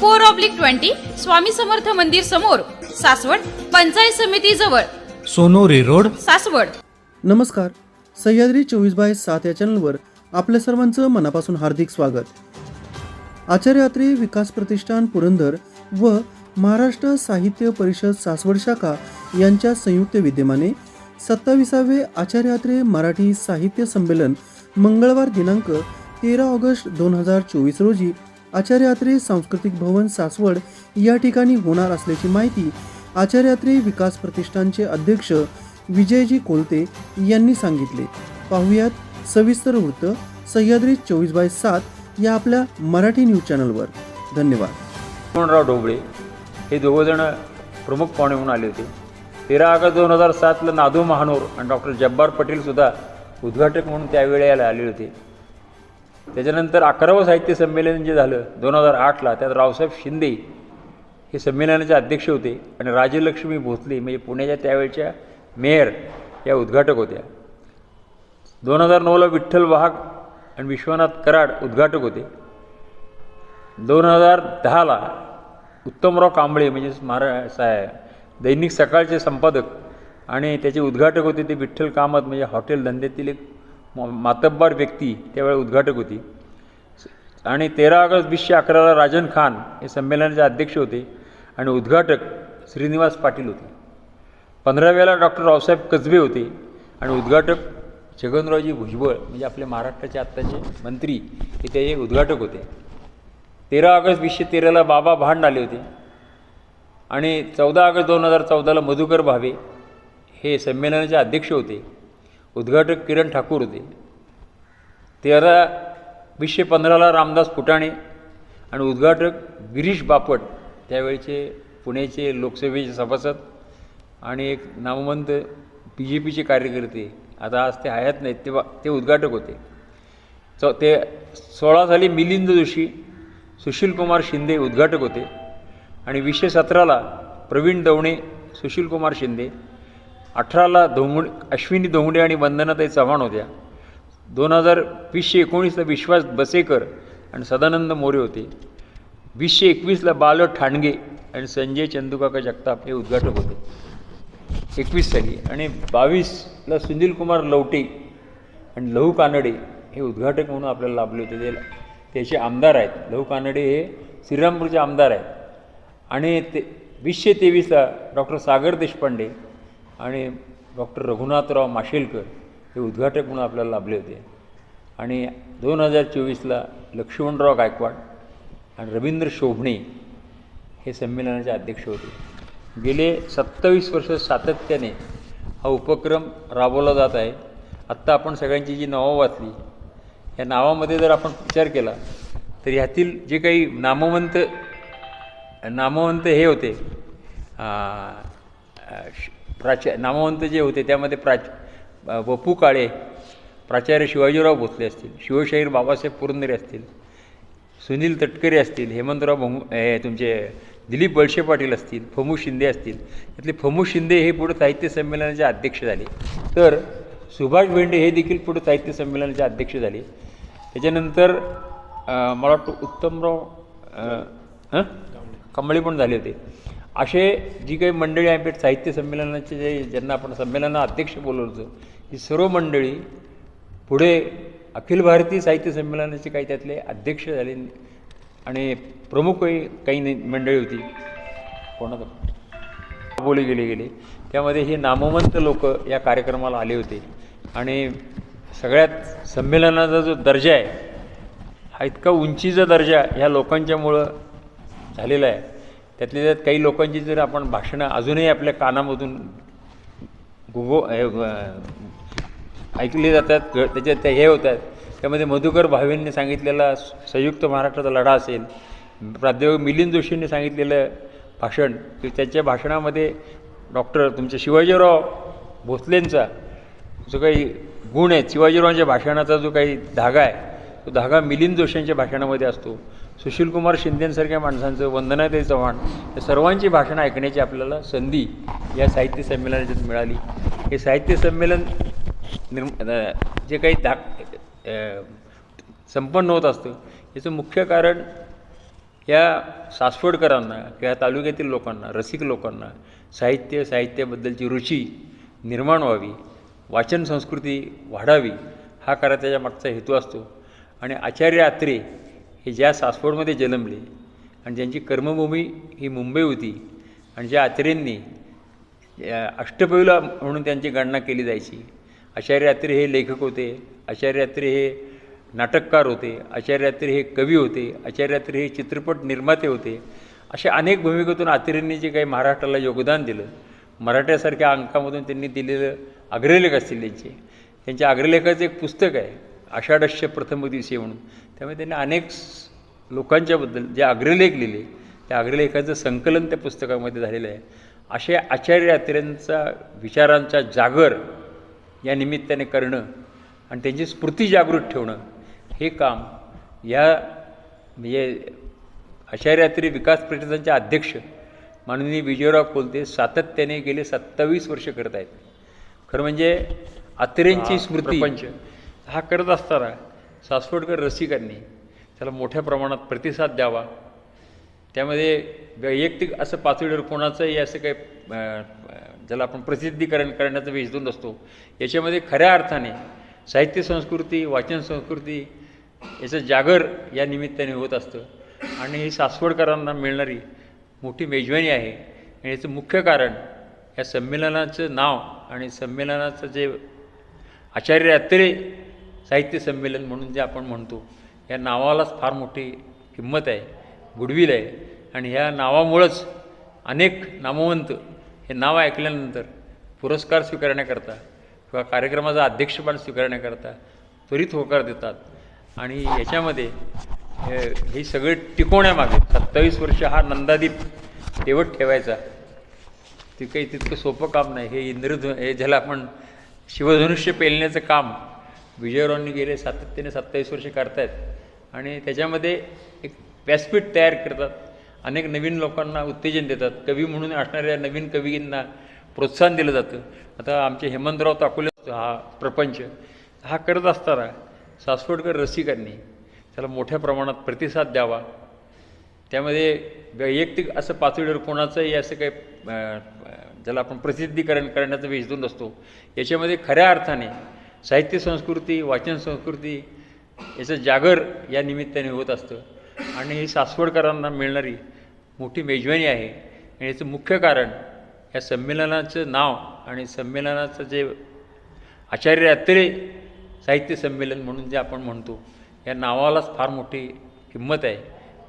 four oblique twenty Swami Samarth मंदिर समोर सासवड पंचायत समिती जवळ. सोनोरी रोड. सासवड. नमस्कार. सह्याद्री चोवीस बाय सात या चॅनलवर आपल्या सर्वांचं मनापासून हार्दिक स्वागत. आचार्य अत्रे विकास प्रतिष्ठान पुरंदर व महाराष्ट्र साहित्य परिषद सासवड शाखा यांच्या संयुक्त विद्यमाने सत्ताविसावे आचार्य अत्रे मराठी साहित्य संमेलन मंगळवार दिनांक तेरा ऑगस्ट दोन हजार चोवीस रोजी आचार्य अत्रे सांस्कृतिक भवन सासवड या ठिकाणी होणार असल्याची माहिती आचार्य अत्रे विकास प्रतिष्ठानचे अध्यक्ष विजयजी कोलते यांनी सांगितले. पाहुयात सविस्तर वृत्त सह्याद्री चोवीस बाय सात या आपल्या मराठी न्यूज चॅनलवर. धन्यवाद. मोहनराव ढोबळे हे दोघंजण प्रमुख पाहुणे म्हणून आले होते. तेरा ऑगस्ट दोन हजार सातला नादू महानोर आणि डॉक्टर जब्बार पटेलसुद्धा उद्घाटक म्हणून त्यावेळेला आले होते. त्याच्यानंतर अकरावं साहित्य संमेलन जे झालं दोन हजार आठला त्यात रावसाहेब शिंदे हे संमेलनाचे अध्यक्ष होते आणि राजलक्ष्मी भोसले म्हणजे पुण्याच्या त्यावेळच्या मेयर या उद्घाटक होत्या. दोन हजार नऊला विठ्ठल वाघ आणि विश्वनाथ कराड उद्घाटक होते. दोन हजार दहाला उत्तमराव कांबळे म्हणजे महारा सा दैनिक सकाळचे संपादक आणि त्याचे उद्घाटक होते ते विठ्ठल कामत म्हणजे हॉटेल धंद्यातील एक मातब्बार व्यक्ती त्यावेळी उद्घाटक होती. आणि तेरा ऑगस्ट वीसशे अकराला राजन खान हे संमेलनाचे अध्यक्ष होते आणि उद्घाटक श्रीनिवास पाटील होते. पंधराव्याला डॉक्टर रावसाहेब कसबे होते आणि उद्घाटक छगनरावजी भुजबळ म्हणजे आपले महाराष्ट्राचे आत्ताचे मंत्री हे त्याचे उद्घाटक होते. तेरा ऑगस्ट वीसशे तेराला बाबा भांड आले होते. आणि चौदा ऑगस्ट दोन हजार चौदाला मधुकर भावे हे संमेलनाचे अध्यक्ष होते. उद्घाटक किरण ठाकूर होते. तेरा वीसशे पंधराला रामदास फुटाणे आणि उद्घाटक गिरीश बापट त्यावेळचे पुण्याचे लोकसभेचे सभासद आणि एक नामवंत बी जे पीचे कार्यकर्ते. आता आज ते हयात नाहीत तेव्हा ते उद्घाटक होते. चौ ते सोळा साली मिलिंद जोशी सुशीलकुमार शिंदे उद्घाटक होते. आणि वीसशे सतराला प्रवीण दवणे सुशीलकुमार शिंदे अठराला धोंगड अश्विनी धोंगडे आणि वंदनाताई चव्हाण होत्या. दोन हजार वीसशे एकोणीसला विश्वास बसेकर आणि सदानंद मोरे होते. वीसशे एकवीसला बाल ठाणगे आणि संजय चंदुकाका जगताप हे उद्घाटक होते. एकवीस साली आणि बावीसला सुनीलकुमार लवटे आणि लहू कानडे हे उद्घाटक म्हणून आपल्याला लाभले होते. ते त्याचे आमदार आहेत. लहू कानडे हे श्रीरामपूरचे आमदार आहेत. आणि ते वीसशे तेवीसला डॉक्टर सागर देशपांडे आणि डॉक्टर रघुनाथराव माशेलकर हे उद्घाटक म्हणून आपल्याला लाभले होते. आणि दोन हजार चोवीसला लक्ष्मणराव गायकवाड आणि रवींद्र शोभणे हे संमेलनाचे अध्यक्ष होते. गेले सत्तावीस वर्ष सातत्याने हा उपक्रम राबवला जात आहे. आत्ता आपण सगळ्यांची जी नावं वाचली या नावामध्ये जर आपण विचार केला तर ह्यातील जे काही नामवंत नामवंत हे होते आ, प्राचा नामवंत जे होते त्यामध्ये प्राच वपू काळे प्राचार्य शिवाजीराव भोसले असतील शिवशाहीर बाबासाहेब पुरंदरे असतील सुनील तटकरे असतील हेमंतराव भोंग हे तुमचे दिलीप बळशे पाटील असतील फमू शिंदे असतील. त्यातले फमू शिंदे हे पुढे साहित्य संमेलनाचे अध्यक्ष झाले. तर सुभाष भेंडे हे देखील पुढे साहित्य संमेलनाचे अध्यक्ष झाले. त्याच्यानंतर मला वाटतं उत्तमराव हां? कमळे पण झाले होते. असे जी काही मंडळी आहे साहित्य संमेलनाचे जे ज्यांना आपण संमेलना अध्यक्ष बोलवतो ही सर्व मंडळी पुढे अखिल भारतीय साहित्य संमेलनाचे काही त्यातले अध्यक्ष झाले आणि प्रमुखही काही मंडळी होती. कोणाचं? बोली गेले गेले. त्यामध्ये हे नामवंत लोक या कार्यक्रमाला आले होते. आणि सगळ्यात संमेलनाचा जो दर्जा आहे हा इतका उंचीचा दर्जा ह्या लोकांच्यामुळं झालेला आहे. त्यातल्या त्यात काही लोकांची जर आपण भाषणं अजूनही आपल्या कानामधून गुगो ऐकली ऐकले जातात ग- त्याच्यात त्या हे होतात. त्यामध्ये मधुकर भावेंनी सांगितलेला संयुक्त महाराष्ट्राचा लढा असेल प्राध्यापक मिलिंद जोशींनी सांगितलेलं भाषण की त्याच्या भाषणामध्ये डॉक्टर तुमच्या शिवाजीराव भोसलेंचा जो काही गुण आहे शिवाजीरावांच्या भाषणाचा जो काही धागा आहे तो धागा मिलिंद जोशींच्या भाषणामध्ये असतो. सुशीलकुमार शिंदेंसारख्या माणसांचं वंदनाताई चव्हाण या सर्वांची भाषणं ऐकण्याची आपल्याला संधी या साहित्य संमेलनाच्यात मिळाली. हे साहित्य संमेलन निर्म जे काही दा संपन्न होत असतं याचं मुख्य कारण या सासवडकरांना किंवा तालुक्यातील लोकांना रसिक लोकांना साहित्य साहित्याबद्दलची रुची निर्माण व्हावी वाचन संस्कृती वाढावी हा खरा त्याच्या मागचा हेतू असतो. आणि आचार्य आत्रे हे ज्या सासवडमध्ये जन्मले आणि ज्यांची कर्मभूमी ही मुंबई होती आणि ज्या आत्रेंनी या अष्टपैलू म्हणून त्यांची गणना केली जायची. आचार्य अत्रे हे लेखक होते आचार्य अत्रे हे नाटककार होते आचार्यात्री हे कवी होते आचार्यात्री हे चित्रपट निर्माते होते. अशा अनेक भूमिकेतून अत्रेंनी जे काही महाराष्ट्राला योगदान दिलं मराठ्यासारख्या अंकामधून त्यांनी दिलेलं अग्रलेख असतील त्यांचे. त्यांच्या अग्रलेखाचं एक पुस्तक आहे आषाढस्य प्रथम दिवशी म्हणून. त्यामुळे त्यांनी अनेक लोकांच्याबद्दल जे अग्रलेख लिहिले त्या अग्रलेखाचं संकलन त्या पुस्तकामध्ये झालेलं आहे. असे आचार्य अत्र्यांचा विचारांचा जागर या निमित्ताने करणं आणि त्यांची स्मृती जागृत ठेवणं हे काम या म्हणजे आचार्य अत्रे विकास परिषदांचे अध्यक्ष माननीय विजयराव कोलते सातत्याने गेले सत्तावीस वर्ष करत आहेत खरं म्हणजे अत्रेंची स्मृती हा करत असताना सासवडकर रसिकांनी त्याला मोठ्या प्रमाणात प्रतिसाद द्यावा. त्यामध्ये वैयक्तिक असं पातळीवर कोणाचंही असं काही ज्याला आपण प्रसिद्धीकरण करण्याचा वेचून असतो याच्यामध्ये खऱ्या अर्थाने साहित्य संस्कृती वाचन संस्कृती याचं जागर या निमित्ताने होत असतं. आणि ही सासवडकरांना मिळणारी मोठी मेजवानी आहे. आणि याचं मुख्य कारण या संमेलनाचं नाव आणि संमेलनाचं जे आचार्य अत्रे साहित्य संमेलन म्हणून जे आपण म्हणतो या नावालाच फार मोठी किंमत आहे गुडविल आहे. आणि ह्या नावामुळंच अनेक नामवंत हे नाव ऐकल्यानंतर पुरस्कार स्वीकारण्याकरता किंवा कार्यक्रमाचा अध्यक्षपण स्वीकारण्याकरता त्वरित होकार देतात. आणि याच्यामध्ये हे- सगळे टिकवण्यामागे सत्तावीस वर्ष हा नंदादीप तेवट ठेवायचा. ते काही तितकं सोपं काम नाही. हे इंद्रधनु हे ज्याला आपण शिवधनुष्य पेलण्याचं काम विजयरावांनी गेले सातत्याने सत्तावीस वर्षे करतायत आणि त्याच्यामध्ये एक व्यासपीठ तयार करतात. अनेक नवीन लोकांना उत्तेजन देतात. कवी म्हणून असणाऱ्या नवीन कवींना प्रोत्साहन दिलं जातं. आता आमचे हेमंतराव ताकुले हा प्रपंच. हा करत असताना सासवडकर रसिकांनी त्याला मोठ्या प्रमाणात प्रतिसाद द्यावा. त्यामध्ये वैयक्तिक असं पातळीवर कोणाचंही असं काही ज्याला आपण प्रसिद्धीकरण करण्याचा वेचून असतो याच्यामध्ये खऱ्या अर्थाने साहित्य संस्कृती वाचन संस्कृती याचं जागर या निमित्ताने होत असतं. आणि ही सासवडकरांना मिळणारी मोठी मेजवानी आहे. आणि याचं मुख्य कारण या संमेलनाचं नाव आणि संमेलनाचं जे आचार्य अत्रे साहित्य संमेलन म्हणून जे आपण म्हणतो या नावालाच फार मोठी किंमत आहे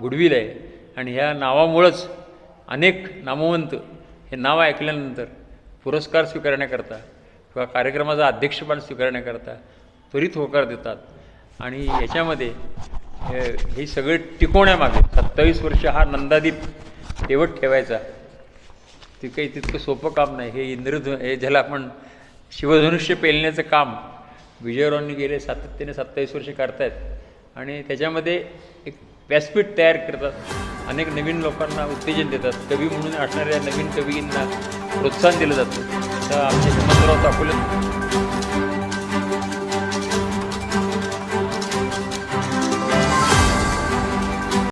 गुडविल आहे. आणि ह्या नावामुळंच अनेक नामवंत हे नाव ऐकल्यानंतर पुरस्कार स्वीकारण्याकरता किंवा कार्यक्रमाचा अध्यक्षपण स्वीकारण्याकरता त्वरित होकार देतात. आणि याच्यामध्ये हे- सगळे टिकवण्यामागे सत्तावीस वर्ष हा नंदादीप तेवट ठेवायचा. ते काही तितकं सोपं काम नाही. हे इंद्रधनु हे ज्याला आपण शिवधनुष्य पेलण्याचं काम विजयरावांनी गेले सातत्याने सत्तावीस वर्ष करतायत. आणि त्याच्यामध्ये एक व्यासपीठ तयार करतात. अनेक नवीन लोकांना उत्तेजन देतात. कवी म्हणून असणाऱ्या नवीन कवींना प्रोत्साहन दिलं जातं. तर आमचे हिमंतराव चाकुले